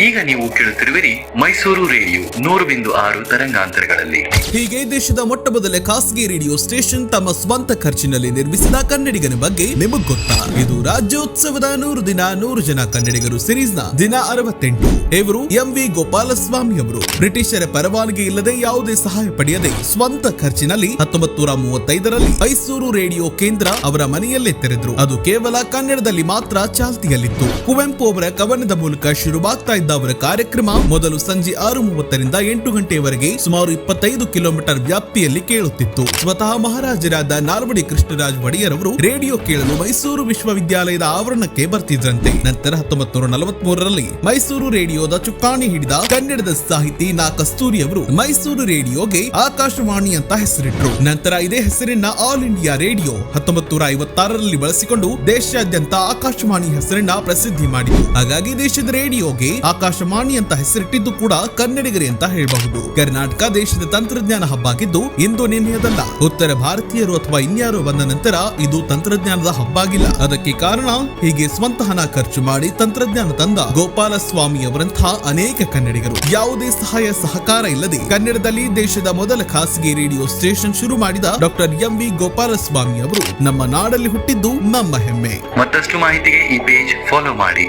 ಈಗ ನೀವು ಕೇಳುತ್ತಿರುವಿರಿ ಮೈಸೂರು ರೇಡಿಯೋ ನೂರು ಬಿಂದು ಆರು ತರಂಗಾಂತರಗಳಲ್ಲಿ. ಹೀಗೆ ದೇಶದ ಮೊಟ್ಟ ಮೊದಲ ಖಾಸಗಿ ರೇಡಿಯೋ ಸ್ಟೇಷನ್ ತಮ್ಮ ಸ್ವಂತ ಖರ್ಚಿನಲ್ಲಿ ನಿರ್ಮಿಸಿದ ಕನ್ನಡಿಗನ ಬಗ್ಗೆ ನಿಮಗ್ ಗೊತ್ತಾ? ಇದು ರಾಜ್ಯೋತ್ಸವದ ನೂರು ದಿನ, ನೂರು ಜನ ಕನ್ನಡಿಗರು ಸಿರೀಸ್ ದಿನ ಅರವತ್ತೆಂಟು. ಇವರು ಎಂ ವಿ ಗೋಪಾಲಸ್ವಾಮಿ ಅವರು. ಬ್ರಿಟಿಷರ ಪರವಾನಗಿ ಇಲ್ಲದೆ ಯಾವುದೇ ಸಹಾಯ ಪಡೆಯದೆ ಸ್ವಂತ ಖರ್ಚಿನಲ್ಲಿ ಹತ್ತೊಂಬತ್ತು ನೂರ ಮೂವತ್ತೈದರಲ್ಲಿ ಮೈಸೂರು ರೇಡಿಯೋ ಕೇಂದ್ರ ಅವರ ಮನೆಯಲ್ಲೇ ತೆರೆದ್ರು. ಅದು ಕೇವಲ ಕನ್ನಡದಲ್ಲಿ ಮಾತ್ರ ಚಾಲ್ತಿಯಲ್ಲಿತ್ತು. ಕುವೆಂಪು ಅವರ ಕವನದ ಮೂಲಕ ಶುರುವಾಗ್ತಾ ಇದ್ದ ಅವರ ಕಾರ್ಯಕ್ರಮ ಮೊದಲು ಸಂಜೆ ಆರು ಮೂವತ್ತರಿಂದ ಎಂಟು ಗಂಟೆಯವರೆಗೆ ಸುಮಾರು ಇಪ್ಪತ್ತೈದು ಕಿಲೋಮೀಟರ್ ವ್ಯಾಪ್ತಿಯಲ್ಲಿ ಕೇಳುತ್ತಿತ್ತು. ಸ್ವತಃ ಮಹಾರಾಜರಾದ ನಾಲ್ವಡಿ ಕೃಷ್ಣರಾಜ್ ಒಡೆಯರ್ ಅವರು ರೇಡಿಯೋ ಕೇಳಲು ಮೈಸೂರು ವಿಶ್ವವಿದ್ಯಾಲಯದ ಆವರಣಕ್ಕೆ ಬರ್ತಿದ್ರಂತೆ. ನಂತರ ಹತ್ತೊಂಬತ್ತು ನೂರ ಮೈಸೂರು ರೇಡಿಯೋದ ಚುಕ್ಕಾಣಿ ಹಿಡಿದ ಕನ್ನಡದ ಸಾಹಿತಿ ನಾ ಕಸ್ತೂರಿ ಅವರು ಮೈಸೂರು ರೇಡಿಯೋಗೆ ಆಕಾಶವಾಣಿ ಅಂತ ಹೆಸರಿಟ್ರು. ನಂತರ ಇದೇ ಹೆಸರಿನ ಆಲ್ ಇಂಡಿಯಾ ರೇಡಿಯೋ ಹತ್ತೊಂಬತ್ತು ನೂರ ಐವತ್ತಾರರಲ್ಲಿ ಬಳಸಿಕೊಂಡು ದೇಶಾದ್ಯಂತ ಆಕಾಶವಾಣಿ ಹೆಸರನ್ನ ಪ್ರಸಿದ್ಧಿ ಮಾಡಿತು ಹಾಗಾಗಿ ದೇಶದ ರೇಡಿಯೋಗೆ ಆಕಾಶವಾಣಿ ಅಂತ ಹೆಸರಿಟ್ಟಿದ್ದು ಕೂಡ ಕನ್ನಡಿಗರೇ ಅಂತ ಹೇಳಬಹುದು. ಕರ್ನಾಟಕ ದೇಶದ ತಂತ್ರಜ್ಞಾನ ಹಬ್ಬ ಆಗಿದ್ದು ಇಂದು ನಿನ್ನೆಯದಲ್ಲ. ಉತ್ತರ ಭಾರತೀಯರು ಅಥವಾ ಇನ್ಯಾರು ಬಂದ ನಂತರ ಇದು ತಂತ್ರಜ್ಞಾನದ ಹಬ್ಬ ಆಗಿಲ್ಲ ಅದಕ್ಕೆ ಕಾರಣ ಹೀಗೆ ಸ್ವಂತ ಹಣ ಖರ್ಚು ಮಾಡಿ ತಂತ್ರಜ್ಞಾನ ತಂದ ಗೋಪಾಲ ಸ್ವಾಮಿ ಅವರಂತಹ ಅನೇಕ ಕನ್ನಡಿಗರು. ಯಾವುದೇ ಸಹಾಯ ಸಹಕಾರ ಇಲ್ಲದೆ ಕನ್ನಡದಲ್ಲಿ ದೇಶದ ಮೊದಲ ಖಾಸಗಿ ರೇಡಿಯೋ ಸ್ಟೇಷನ್ ಶುರು ಮಾಡಿದ ಡಾಕ್ಟರ್ ಎಂ ವಿ ಗೋಪಾಲಸ್ವಾಮಿ ಅವರು ನಮ್ಮ ನಾಡಲ್ಲಿ ಹುಟ್ಟಿದ್ದು ನಮ್ಮ ಹೆಮ್ಮೆ. ಮತ್ತಷ್ಟು ಮಾಹಿತಿಗೆ ಈ ಪೇಜ್ ಫಾಲೋ ಮಾಡಿ.